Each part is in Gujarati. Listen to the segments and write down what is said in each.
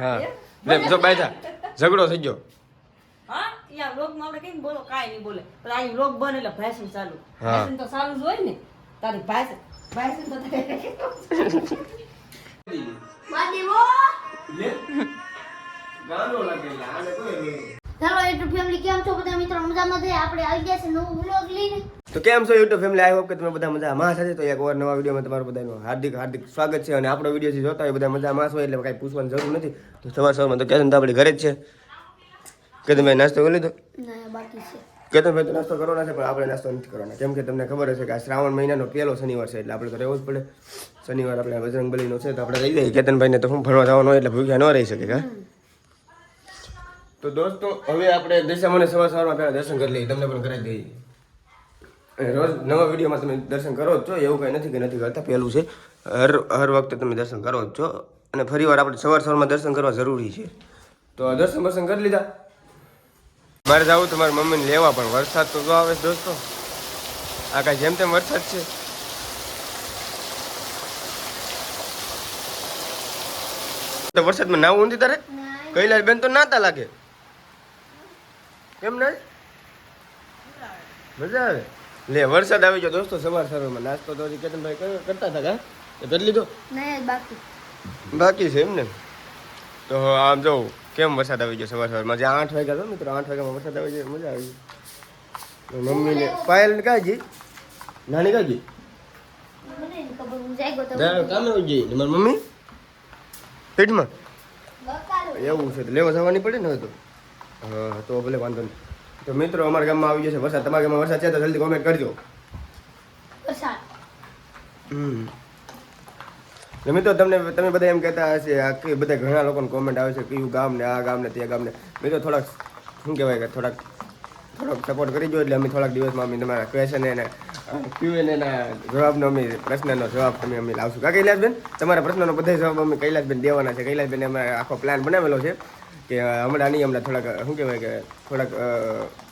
હા. લે જો બાયથા ઝઘડો થઈ ગયો. હા? યા લોકમાં આપણે કઈ બોલો? કાઈ નહીં બોલે. પણ આ લોક બને એટલે ભાષણ ચાલુ. ભાષણ તો સારું જ હોય ને. તારી ભાષણ ભાષણ તો હેલો યુટ્યુબ ફેમિલી કેમ છો બધા મિત્રો મજામાં છે? આપણે આવી ગયા છે નવું વ્લોગ લઈને. તો કેમ છો યુટ્યુબ ફેમિલી આઈ હોપ કે તમે બધા મજામાં સાથે તો એક વાર નવા વિડીયોમાં તમારું બધાનું હાર્દિક હાર્દિક સ્વાગત છે અને આપણો વીડિયો જે જોતા હોય બધા મજામાં છો એટલે કાંઈ પૂછવાની જરૂર નથી. તો સવાર સવારમાં તો કેતન તો આપણે ઘરે જ છે. કે તમે નાસ્તો કરી લીધો? કે તમે તો નાસ્તો કરવાના છે પણ આપણે નાસ્તો નથી કરવાના. કેમ કે તમને ખબર હશે કે આ શ્રાવણ મહિનાનો પહેલો શનિવાર છે એટલે આપણે તો રહેવું જ પડે. શનિવાર આપણે બજરંગ બલીનો છે તો આપણે રહી જઈએ. કેતનભાઈને તો હું ભણવા જવાનું એટલે ભૂખ્યા ન રહી શકે કા? તો દોસ્તો હવે આપણે દશામાને સવાર સવારમાં પહેલાં દર્શન કરી લઈએ. તમને પણ કરાવી દઈએ. રોજ નવા વિડીયોમાં તમે દર્શન કરો જ છો એવું કંઈ નથી કે નથી કરતા પહેલું છે. હર હર વખતે તમે દર્શન કરો જ છો અને ફરીવાર આપણે સવાર સવારમાં દર્શન કરવા જરૂરી છે. તો દર્શન બર્શન કરી લીધા. મારે જવું તો મારી મમ્મીને લેવા પણ વરસાદ તો જો આવે દોસ્તો. આ કાંઈ જેમ તેમ વરસાદ છે. તો વરસાદમાં નાવું નથી તારે? કૈલાસ બેન તો નાતા લાગે. કેમ ના મજા આવે? લે વરસાદ આવી ગયો દોસ્તો સવાર સવારમાં નાસ્તો તો કેતનભાઈ કર- કરતા હતા કા? તો કરી લીધો? ના બાકી. બાકી છે એમ ને? તો આમ જો કેમ વરસાદ આવી ગયો સવાર સવારમાં? જે આઠ વાગ્યા હતો મિત્રો આઠ વાગ્યામાં વરસાદ આવી ગયો મજા આવી મમ્મીને પાયલ કાજી નાની ગઈ? નાની જાગ્યો તો. કામે ગઈ? મારી મમ્મી? પેટમાં? એવું છે તો લેવા જવાની પડે ને હવે તો? હા તો ભલે વાંધો નહીં. તો મિત્રો અમારા ગામમાં આવી જશે વરસાદ. તમારા ગામમાં વરસાદ છે તો જલ્દી કોમેન્ટ કરજો. વરસાદ. હમ. મિત્રો તમને તમે બધા એમ કહેતા હશે આ કે બધા ઘણા લોકોને કોમેન્ટ આવે છે કયું ગામ ને આ ગામ ને તે ગામ ને મિત્રો થોડાક શું કહેવાય કે થોડાક થોડોક સપોર્ટ કરી દો એટલે અમે થોડાક દિવસમાં અમે તમારા ક્વેશ્ચન એને ક્યુએન એના જવાબનો અમે પ્રશ્નનો જવાબ તમે અમે લાવશું. કા કૈલાસબેન? તમારા પ્રશ્નનો બધા જવાબ અમે કૈલાસબેન દેવાના છે. કૈલાસબેન અમે આખો પ્લાન બનાવેલો છે. કે હમણાં નહીં હમણાં થોડાક શું કહેવાય કે થોડાક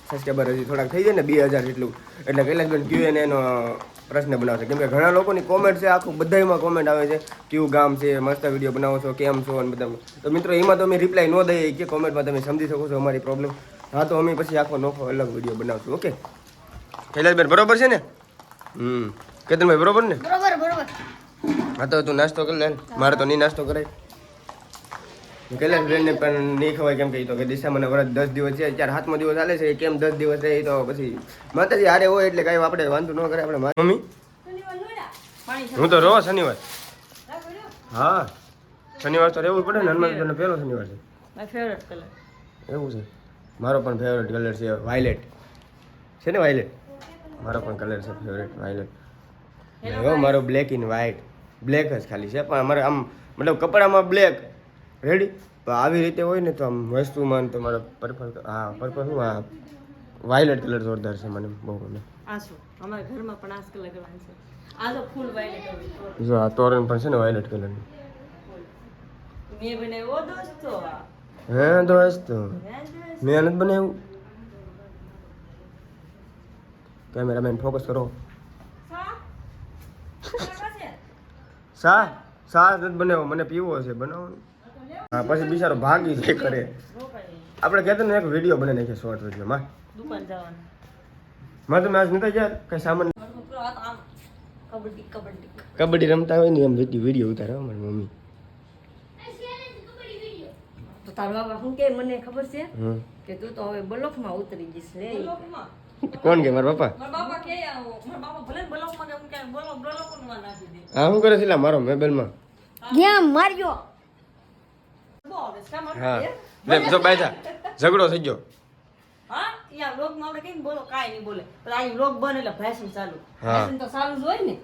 સબસ્ક્રાઈબર હજી થોડાક થઈ જાય ને બે હજાર જેટલું. એટલે કૈલાસબેન ક્યુએન એનો પ્રશ્ન બનાવશે. કેમ કે ઘણા લોકોની કોમેન્ટ છે આખું બધામાં કોમેન્ટ આવે છે કયું ગામ છે મસ્ત વીડિયો બનાવો છો કેમ છો? અને બધા તો મિત્રો એમાં તો અમે રિપ્લાય ન દઈએ કે કોમેન્ટમાં તમે સમજી શકો છો અમારી પ્રોબ્લેમ હા તો અમે પછી આખો નોખો અલગ વીડિયો બનાવશું ઓકે? કૈલાસબેન બરોબર છે ને? હમ. કેતનભાઈ બરોબર ને? બરોબર બરોબર. હા તો તું નાસ્તો કરી લે મારે તો નહીં નાસ્તો કરાય. કૈલાસબેનને પણ નહીં ખવાય કેમ કે તો કે દિશામાં વ્રત દસ દિવસ છે અત્યારે હાથમાં દિવસ ચાલે છે કેમ દસ દિવસ રહે એ તો પછી માતાજી હારે હોય એટલે કાંઈ આપણે વાંધો ન કરે આપણે મમ્મી? હું તો રહો શનિવાર. હા શનિવાર તો રહેવું પડે ને હનુમાન પહેલો શનિવાર છે. એવું છે. મારો પણ ફેવરેટ કલર છે વાયલેટ છે ને વાયલેટ મારો પણ કલર છે ફેવરેટ વાયલેટ એવો મારો બ્લેક ઇન વ્હાઇટ બ્લેક જ ખાલી છે પણ અમારે આમ મતલબ કપડામાં બ્લેક રેડી આવી રીતે હોય ને તો આમ વસ્તુમાં તો મારો પર્પલ હા પર્પલ શું? આ વાયલેટ કલર જોરદાર છે મને બહુ ગમે. અમારા ઘરમાં પણ આ કલર છે. આ તો ફૂલ વાયલેટ જો આ તોરણ પણ છે ને વાયલેટ કલરનું મેં બનાવ્યો દોસ્તો. હે દોસ્ત મેં નથી બનાવ્યું. કેમેરામેન ફોકસ કરો. સા સા નથી બનાવ્યો? મને પીવો છે બનાવવાનું. હા પછી બિચારો ભાગી જાય કરે આપણે કહેતો ને એક વીડિયો બને નાખે શોર્ટ વિડીયોમાં દુકાન જવાનું. મારે તમે આજ નતા ગયા કઈ સામાન કબડ્ડી કબડ્ડી. કબડ્ડી રમતા હોય ને એમ વીડિયો ઉતારે મારી મમ્મી. તો તારો બાબા શું કે મને ખબર છે? કે તું તો હવે બ્લોકમાં ઉતરી જઈશ લે કોણ કે મારા બાપા? કે મારા બાપા ભલે બ્લોકમાં કે હું કે બોલો બ્લોકમાં નાખી દે. હા શું કરે છે મારો મોબાઈલમાં ગેમ માર્યો. હા. લે જો બાયથા ઝઘડો થઈ ગયો. હા? યા લોકમાં આપણે કઈ બોલો? કાઈ નહીં બોલે. પણ આ લોક બને એટલે ભાષણ ચાલુ. ભાષણ તો ચાલુ જ હોય ને.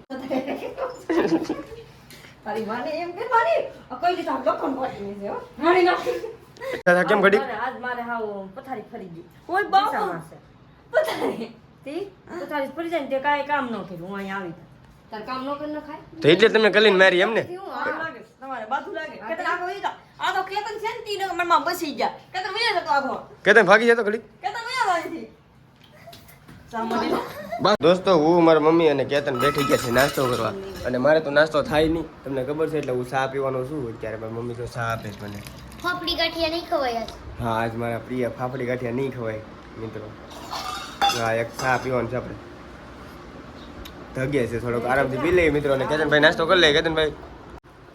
તારી માને એમ કે મારી કોઈ આ લોકોને પાટીને છે હો. મારી ના કેમ ઘડી? આજ મારે હાવ પથારી ફરી ગઈ. ઓય બાપા. પથારી? તી? પથારી ફરી જાય ને તે કાંઈ કામ ન કર્યું હું અહીં આવી તાર કામ ન કરી ન ખાય? તો એટલે તમે કલીન મારી એમ ને? હું આમ લાગે તમારે બાથું લાગે. કેટલા જા. આ તો કેતન છે ને તી મનમાં બસી ગયા. કેતન વયા જતો આગો કે તમે ભાગી જતો ઘડી કેતન વયા બસ દોસ્તો હું મારા મમ્મી અને કેતન બેઠી ગયા છે નાસ્તો કરવા. અને મારે તો નાસ્તો થાય નહીં. તમને ખબર છે એટલે હું ચા પીવાનો છું. અત્યારે મારી મમ્મી તો ચા આપે છે મને. ફાફડી ગાંઠિયા નહીં ખવાય હા આજ મારા પ્રિય ફાફડી ગાંઠિયા નહીં ખવાય મિત્રો. હા એક ચા પીવાનું છે આપણે. ધગે છે થોડોક. આરામથી પી લઈએ મિત્રો. અને કેતનભાઈ નાસ્તો કરી લે. કેતનભાઈ.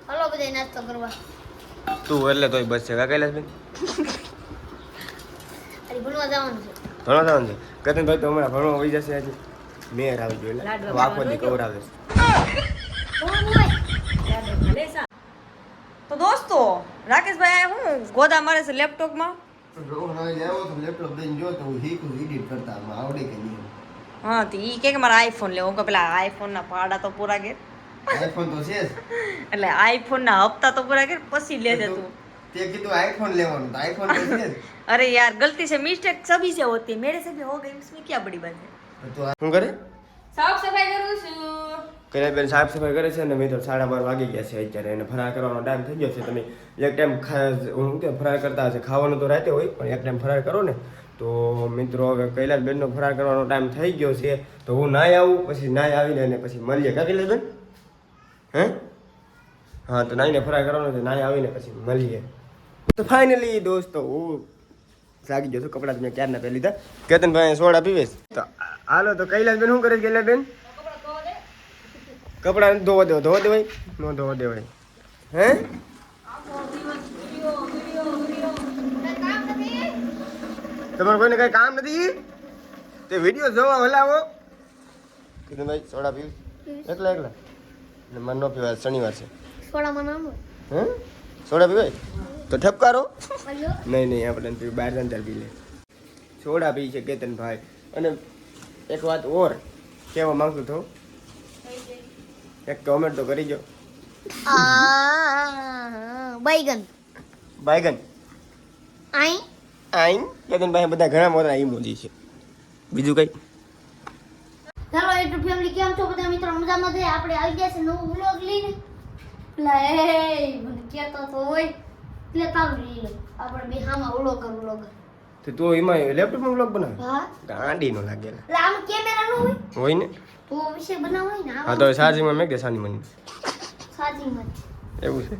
હલો બધા નાસ્તો કરવા. તું એટલે તોય બસ છે. કા કૈલાસબેન અરે ભણવા જવાનું છે. ભણવા જવાનું છે? કેતનભાઈ તો હમણાં ભણવા વહી જશે આજે. મેર આવી ગયો એટલે. આખો દી કવરાવે છે તો દોસ્તો રાકેશભાઈ આ હું ગોદા મારે છે લેપટોપમાં? લેપટોપ દઈને જો તો હું એડિટ કરતા આવડે કે નહીં હા તો ઈ કે મારા આઈફોન લેવો. કે પેલા આઈફોન ના ભાડા તો પૂરા કે આઈફોન તો છે એટલે આઈફોન ના હપ્તા તો પૂરા કર પછી લેજે તું. તે કીધું આઈફોન લેવાનું તો આઈફોન તો છે અરે યાર ગલતી છે મિસ્ટેક સભી છે હોતી. મેરે સે ભી હો ગઈ ઉસમે ક્યા બડી બાત હે તો શું કરે? સાફ સફાઈ કરું છું. કરે બેન સાફ સફાઈ કરે છે ને મિત્રો સાડા બાર વાગી ગયા છે અત્યારે. એને ફરાર કરવાનો ટાઈમ થઈ ગયો છે. તમે એક ટાઈમ હું કે ફરાર કરતા હશે. ખાવાનું તો રાતે હોય પણ એક ટાઈમ ફરાર કરો ને. તો મિત્રો હવે કૈલાસ બેનનો ફરાર કરવાનો ટાઈમ થઈ ગયો છે. તો હું નાય આવું પછી નાય આવીને પછી મળીએ. કાકી બેન? હે? હા, તો નાઈને ફ્રાય કરવાનો છે નાય આવીને પછી મળીએ. તો ફાઇનલી દોસ્તો, હું જાગી ગયો છું, કપડાં મેં ક્યારના પહેરી લીધા. કેતનભાઈ સોડા પીવેશ તો હાલો, તો કૈલાસ બેન શું કરે છે કૈલાસ બેન કપડાં ધોવા દેવા ધોવા દેવાય ન ધોવા દેવાય હે? તમારે કોઈને કઈ કામ નથી? તે વીડિયો જોવા હલાવો. કીધું ભાઈ સોડા પીવું એકલા એકલા. એટલે મન ન પીવાય શનિવાર છે. હે? સોડા પીવાય? તો ઠપકારો. નહીં નહીં આપણે પીવું બહાર અંદર પી લે. સોડા પી છે કેતનભાઈ. અને એક વાત ઓર કહેવા માંગતો હતો. એક કોમેન્ટ તો કરી જો બાઈગન. બાઈગન. આઈ? આઈ? કેતનભાઈ બધા ઘણા મોટા ઇમોજી છે. બીજું કંઈ? ચાલો યુટ્યુબ ફેમિલી કેમ છો બધા? મિત્રો મજામાં છે? આપણે આવી ગયા છે નવું વ્લોગ લઈને. લે મને કહેતો તો હોય. એટલે તારું લઈ લો. આપણે બે હામાં વ્લોગ કર વ્લોગ તો તું એમાં લેપટોપમાં બ્લોગ બનાવે? હા. ગાંડીનો લાગેલા એટલે આમ કેમેરા નો હોય? હોય ને? તો વિશે બનાવ હોય ને હા તો ચાર્જિંગમાં મેક દે સાની મની સાજીમાં એવું છે?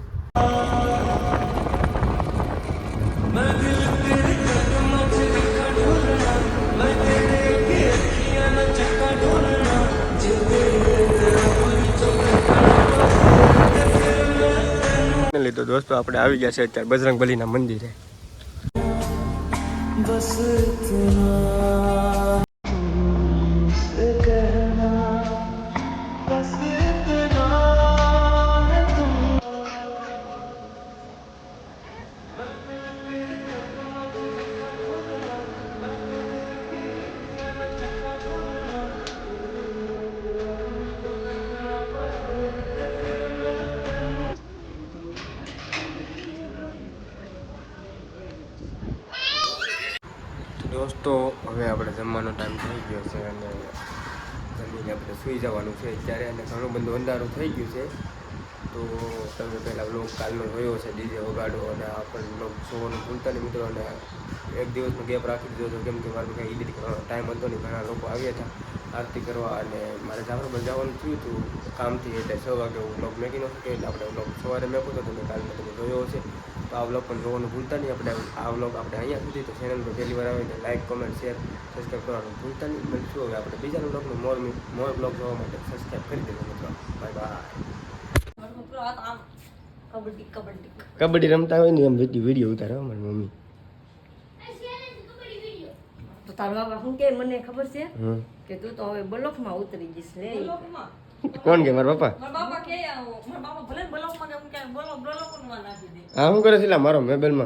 તો દોસ્તો આપણે આવી ગયા છે અત્યારે બજરંગ બલીના મંદિરે તો હવે આપણે જમવાનો ટાઈમ થઈ ગયો છે અને જમીને આપણે સૂઈ જવાનું છે ત્યારે અને ઘણું બધું અંધારું થઈ ગયું છે. તો તમે પહેલાં બ્લોગ કાલનો જોયો છે, ડીજે વગાડો અને આપણને બ્લોગ જોવાનું ભૂલતા નહીં મિત્રો અને એક દિવસનો ગેપ રાખી દીધો કેમ કે મારે કંઈ એડિટ કરવાનો ટાઈમ હતો નહીં, ઘણા લોકો આવ્યા હતા આરતી કરવા અને મારે જાફરાબાદ જવાનું થયું હતું કામથી એટલે છ વાગે હું બ્લોગ મેકી ન શકે એટલે આપણે બ્લોગ સવારે મેકો તો તમે કાલમાં તમે જોયો હશે. તો આ બ્લોગ પણ જોવાનું ભૂલતા નહીં. આપણે આ બ્લોગ આપણે અહીંયા સુધી તો ચેનલ પર પહેલી વાર આવે તો લાઈક કોમેન્ટ શેર સબસ્ક્રાઈબ કરવાનું ભૂલતા નહીં. મળશું હવે આપણે બીજા બ્લોગનું મોર મોર બ્લોગ જોવા માટે. સબસ્ક્રાઈબ કરી દેજો મિત્રો. બાય બાય કબડ્ડી કબડ્ડી કબડ્ડી રમતા હોય ને એમ વીડિયો ઉતારવા મારી મમ્મી. તો તારો બાબા શું કે? મને ખબર છે હમ. કે તું તો હવે બ્લોકમાં ઉતરી જઈશ લે. કોણ કે? મારા પપ્પા? હું શું કરે છે મારો મોબાઈલમાં